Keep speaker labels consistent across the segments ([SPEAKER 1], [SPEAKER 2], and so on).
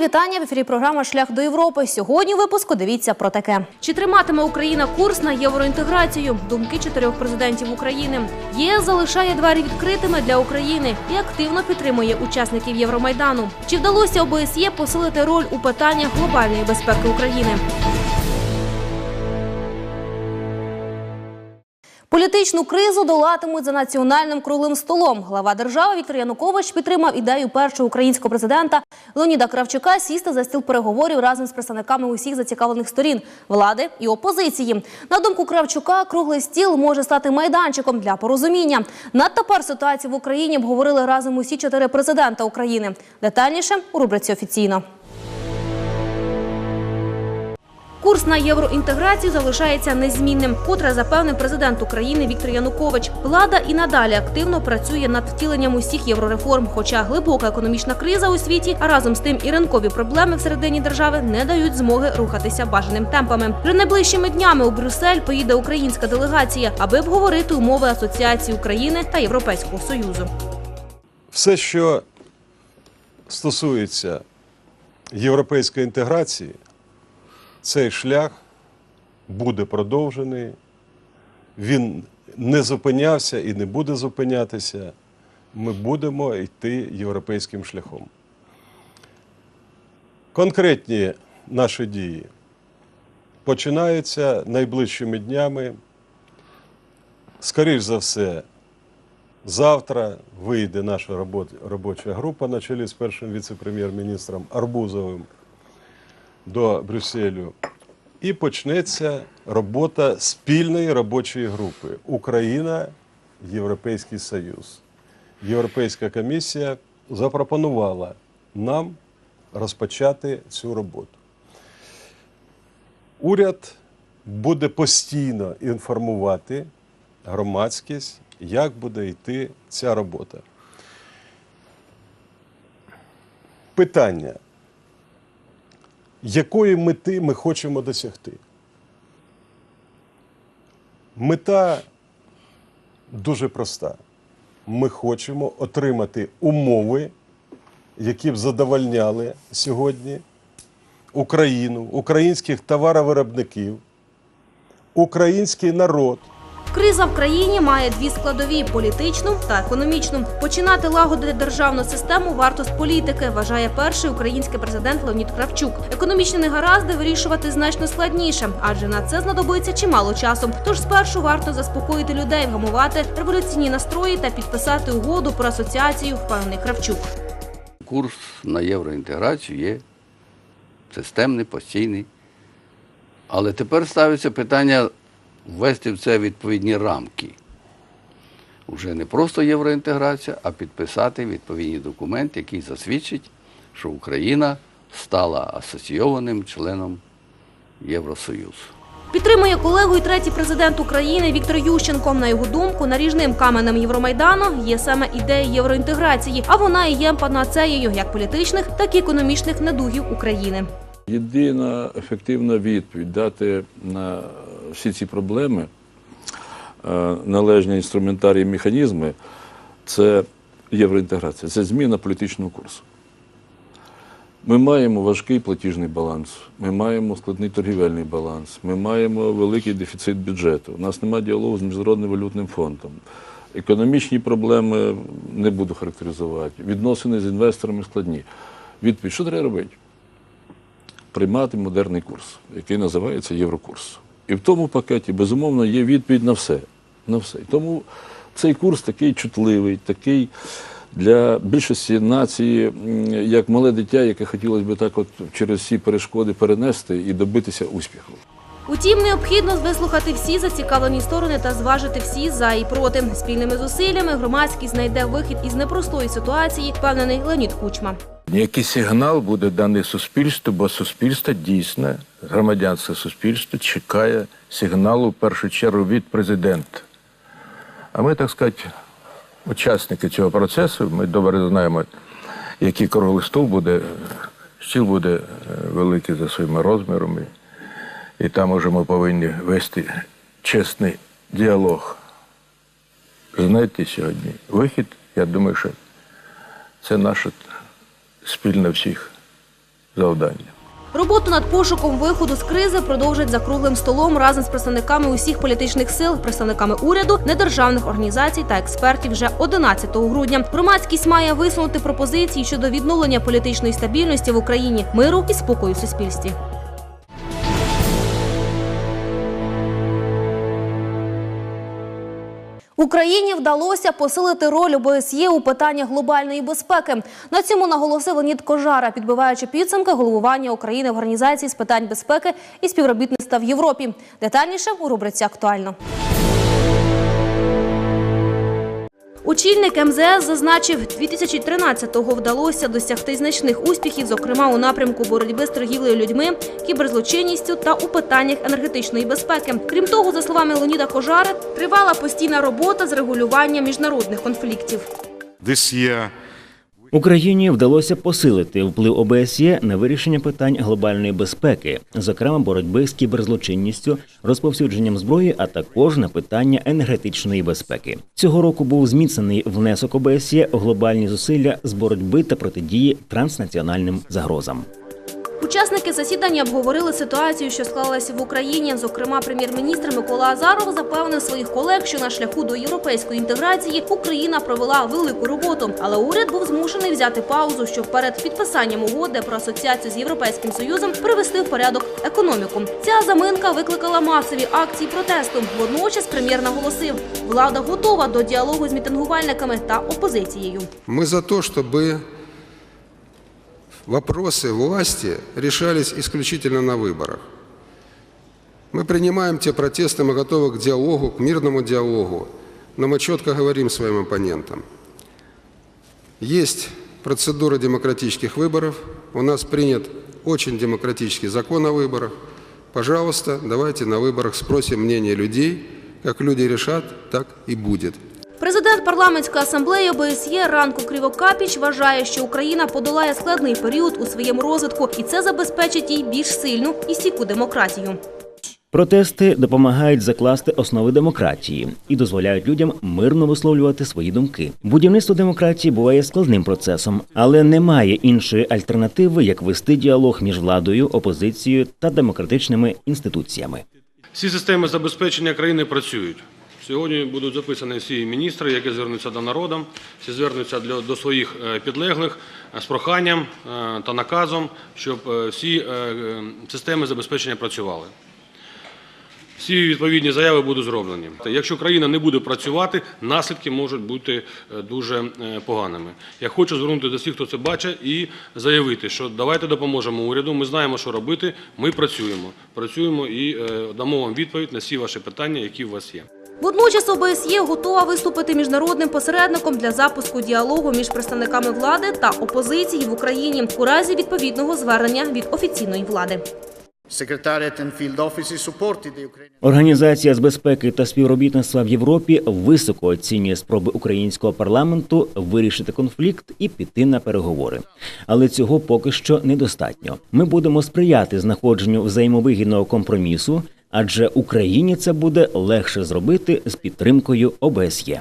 [SPEAKER 1] вітання в ефірі. Програма Шлях до Європи. Сьогодні випуску дивіться про таке: чи триматиме Україна курс на євроінтеграцію? Думки чотирьох президентів України. ЄС залишає двері відкритими для України і активно підтримує учасників Євромайдану. Чи вдалося ОБСЄ посилити роль у питаннях глобальної безпеки України? Політичну кризу долатимуть за національним круглим столом. Глава держави Віктор Янукович підтримав ідею першого українського президента Леоніда Кравчука сісти за стіл переговорів разом з представниками усіх зацікавлених сторін влади і опозиції. На думку Кравчука, круглий стіл може стати майданчиком для порозуміння. Надтепер ситуацію в Україні обговорили разом усі чотири президента України. Детальніше у рубриці офіційно. Курс на євроінтеграцію залишається незмінним, котре запевнив президент України Віктор Янукович. Влада і надалі активно працює над втіленням усіх єврореформ. Хоча глибока економічна криза у світі, а разом з тим і ринкові проблеми всередині держави не дають змоги рухатися бажаним темпами. Вже найближчими днями у Брюссель поїде українська делегація, аби обговорити умови асоціації України та Європейського союзу.
[SPEAKER 2] Все, що стосується європейської інтеграції, цей шлях буде продовжений. Він не зупинявся і не буде зупинятися. Ми будемо йти європейським шляхом. Конкретні наші дії починаються найближчими днями. Скоріш за все, Завтра вийде наша робоча група на чолі з першим віце-прем'єр-міністром Арбузовим до Брюсселю. І почнеться робота спільної робочої групи Україна, Європейський Союз. Європейська комісія запропонувала нам розпочати цю роботу. Уряд буде постійно інформувати громадськість, як буде йти ця робота. Питання. Якої мети ми хочемо досягти? Мета дуже проста. Ми хочемо отримати умови, які б задовольняли сьогодні Україну, українських товаровиробників, український народ.
[SPEAKER 1] Криза в країні має дві складові політичну та економічну. Починати лагодити державну систему варто з політики, вважає перший український президент Леонід Кравчук. Економічні негаразди вирішувати значно складніше, адже на це знадобиться чимало часу. Тож спершу варто заспокоїти людей, вгамувати революційні настрої та підписати угоду про асоціацію, впевнений Кравчук.
[SPEAKER 3] Курс на євроінтеграцію є системний, постійний. Але тепер ставиться питання ввести в це відповідні рамки. Уже не просто євроінтеграція, а підписати відповідні документи, які засвідчать, що Україна стала асоційованим членом Євросоюзу.
[SPEAKER 1] Підтримує колегу і третій президент України Віктор Ющенко. На його думку, наріжним каменем Євромайдану є саме ідея євроінтеграції, а вона і є панацеєю як політичних, так і економічних недугів України.
[SPEAKER 4] Єдина ефективна відповідь дати на всі ці проблеми е, належні інструментарії механізми це євроінтеграція, це зміна політичного курсу. Ми маємо важкий платіжний баланс, ми маємо складний торгівельний баланс, ми маємо великий дефіцит бюджету. У нас немає діалогу з Міжнародним валютним фондом. Економічні проблеми не буду характеризувати. Відносини з інвесторами складні. Відповідь, що треба робити? приймати модерний курс, який називається Єврокурс. І в тому пакеті, безумовно, є відповідь на все. На все. І тому цей курс такий чутливий, такий для більшості нації, як мале дитя, яке хотілося б так от через всі перешкоди перенести і добитися успіху.
[SPEAKER 1] Утім, необхідно вислухати всі зацікавлені сторони та зважити всі за і проти. Спільними зусиллями громадськість знайде вихід із непростої ситуації, впевнений Леонід Кучма.
[SPEAKER 5] Який сигнал буде даний суспільству, бо суспільство дійсно, громадянське суспільство чекає сигналу в першу чергу від президента. А ми, так сказати, учасники цього процесу, ми добре знаємо, який круглий стол буде, стіл буде е, великий за своїми розмірами. І там уже ми повинні вести чесний діалог. Знаєте, сьогодні вихід, я думаю, що це наше спільне всіх завдання.
[SPEAKER 1] Роботу над пошуком виходу з кризи продовжать за круглим столом разом з представниками усіх політичних сил, представниками уряду, недержавних організацій та експертів вже 11 грудня. Громадськість має висунути пропозиції щодо відновлення політичної стабільності в Україні, миру і спокою в суспільстві. Україні вдалося посилити роль ОБСЄ у питаннях глобальної безпеки. На цьому наголосив Леонід Кожара, підбиваючи підсумки головування України в організації з питань безпеки і співробітництва в Європі. Детальніше у рубриці актуально. Очільник МЗС зазначив, 2013-го вдалося досягти значних успіхів, зокрема у напрямку боротьби з торгівлею людьми, кіберзлочинністю та у питаннях енергетичної безпеки. Крім того, за словами Леоніда Кожари, тривала постійна робота з регулювання міжнародних конфліктів.
[SPEAKER 6] This year,
[SPEAKER 7] Україні вдалося посилити вплив ОБСЄ на вирішення питань глобальної безпеки, зокрема боротьби з кіберзлочинністю, розповсюдженням зброї, а також на питання енергетичної безпеки. Цього року був зміцнений внесок ОБСЄ у глобальні зусилля з боротьби та протидії транснаціональним загрозам.
[SPEAKER 1] Учасники засідання обговорили ситуацію, що склалася в Україні. Зокрема, прем'єр-міністр Микола Азаров запевнив своїх колег, що на шляху до європейської інтеграції Україна провела велику роботу. Але уряд був змушений взяти паузу, щоб перед підписанням угоди про асоціацію з європейським союзом привести в порядок економіку. Ця заминка викликала масові акції протесту. Водночас прем'єр наголосив, влада готова до діалогу з мітингувальниками та опозицією.
[SPEAKER 8] Мы за то, чтобы вопросы власти решались исключительно на выборах. Мы принимаем те протесты, мы готовы к диалогу, к мирному диалогу, но мы четко говорим своим оппонентам. Есть процедура демократических выборов, у нас принят очень демократический закон о выборах. Пожалуйста, давайте на выборах спросим мнение людей, как люди решат, так и будет.
[SPEAKER 1] Президент парламентської асамблеї ОБСЄ Ранко Кривокапіч вважає, що Україна подолає складний період у своєму розвитку, і це забезпечить їй більш сильну і стійку демократію.
[SPEAKER 7] Протести допомагають закласти основи демократії і дозволяють людям мирно висловлювати свої думки. Будівництво демократії буває складним процесом, але немає іншої альтернативи, як вести діалог між владою, опозицією та демократичними інституціями.
[SPEAKER 9] Всі системи забезпечення країни працюють. Сьогодні будуть записані всі міністри, які звернуться до народу, всі звернуться до своїх е, підлеглих е, з проханням е, та наказом, щоб всі системи забезпечення працювали. Всі відповідні заяви будуть зроблені. Якщо країна не буде працювати, наслідки можуть бути дуже поганими. Я хочу звернути до всіх, хто це бачить, і заявити, що давайте допоможемо уряду. Ми знаємо, що робити. Ми працюємо. Працюємо і дамо вам відповідь на всі ваші питання, які у вас є.
[SPEAKER 1] Водночас ОБСЄ готова виступити міжнародним посередником для запуску діалогу між представниками влади та опозиції в Україні у разі відповідного звернення від офіційної влади.
[SPEAKER 7] Організація з безпеки та співробітництва в Європі високо оцінює спроби українського парламенту вирішити конфлікт і піти на переговори. Але цього поки що недостатньо. Ми будемо сприяти знаходженню взаємовигідного компромісу, адже Україні це буде легше зробити з підтримкою ОБСЄ.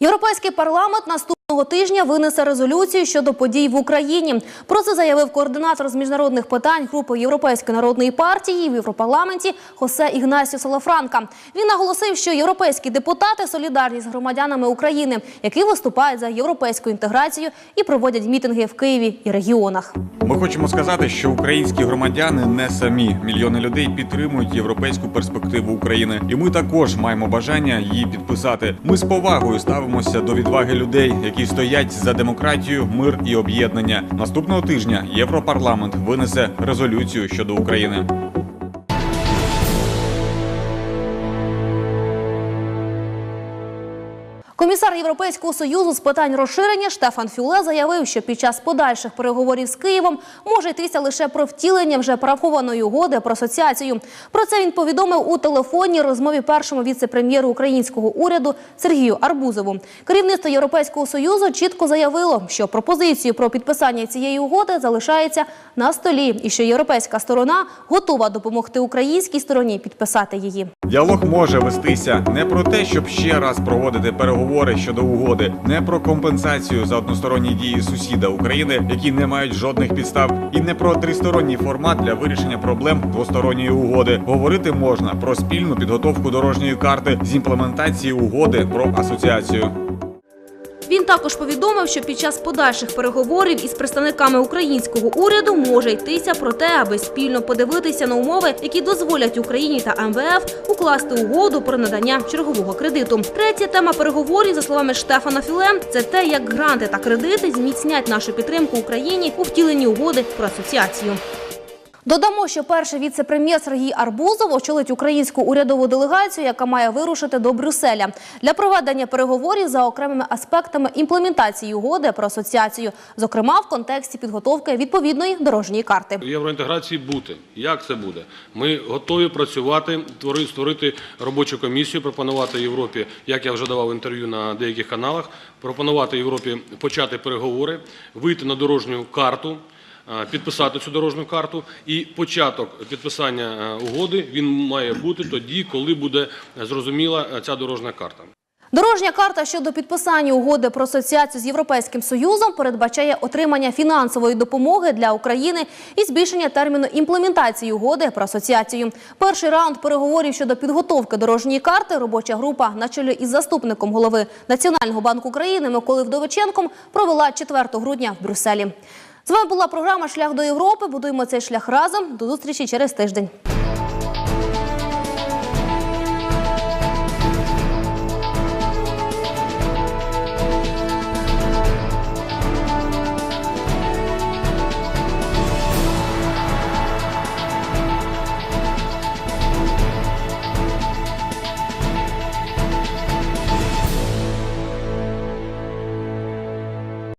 [SPEAKER 1] Європейський парламент наступного тижня винесе резолюцію щодо подій в Україні. Про це заявив координатор з міжнародних питань групи Європейської народної партії в Європарламенті Хосе Ігнасіо Салафранка. Він наголосив, що європейські депутати солідарні з громадянами України, які виступають за європейську інтеграцію і проводять мітинги в Києві і регіонах.
[SPEAKER 6] ми хочемо сказати, що українські громадяни не самі. Мільйони людей підтримують європейську перспективу України, і ми також маємо бажання її підписати. Ми з повагою ставимося до відваги людей, які стоять за демократію, мир і об'єднання. Наступного тижня Європарламент винесе резолюцію щодо України.
[SPEAKER 1] Комісар Європейського союзу з питань розширення Штефан Фюле заявив, що під час подальших переговорів з Києвом може йтися лише про втілення вже порахованої угоди про асоціацію. Про це він повідомив у телефонній розмові першому віце-прем'єру українського уряду Сергію Арбузову. Керівництво Європейського союзу чітко заявило, що пропозицію про підписання цієї угоди залишається на столі, і що європейська сторона готова допомогти українській стороні підписати її.
[SPEAKER 6] Діалог може вестися не про те, щоб ще раз проводити переговори переговори щодо угоди, не про компенсацію за односторонні дії сусіда України, які не мають жодних підстав, і не про тристоронній формат для вирішення проблем двосторонньої угоди. Говорити можна про спільну підготовку дорожньої карти з імплементації угоди про асоціацію.
[SPEAKER 1] Він також повідомив, що під час подальших переговорів із представниками українського уряду може йтися про те, аби спільно подивитися на умови, які дозволять Україні та МВФ укласти угоду про надання чергового кредиту. Третя тема переговорів, за словами Штефана Філе, це те, як гранти та кредити зміцнять нашу підтримку Україні у втіленні угоди про асоціацію. Додамо, що перший віце-прем'єр Сергій Арбузов очолить українську урядову делегацію, яка має вирушити до Брюсселя для проведення переговорів за окремими аспектами імплементації угоди про асоціацію, зокрема в контексті підготовки відповідної дорожньої карти.
[SPEAKER 9] євроінтеграції бути. Як це буде? Ми готові працювати, твори- створити робочу комісію, пропонувати Європі, як я вже давав інтерв'ю на деяких каналах, пропонувати Європі почати переговори, вийти на дорожню карту. Е, Підписати цю дорожню карту і початок підписання е, угоди він має бути тоді, коли буде зрозуміла е, ця дорожня карта.
[SPEAKER 1] Дорожня карта щодо підписання угоди про асоціацію з Європейським Союзом передбачає отримання фінансової допомоги для України і збільшення терміну імплементації угоди про асоціацію. Перший раунд переговорів щодо підготовки дорожньої карти робоча група на чолі із заступником голови Національного банку України Миколою Вдовиченком провела 4 грудня в Брюсселі. З вами була програма Шлях до Європи. Будуємо цей шлях разом. До зустрічі через тиждень.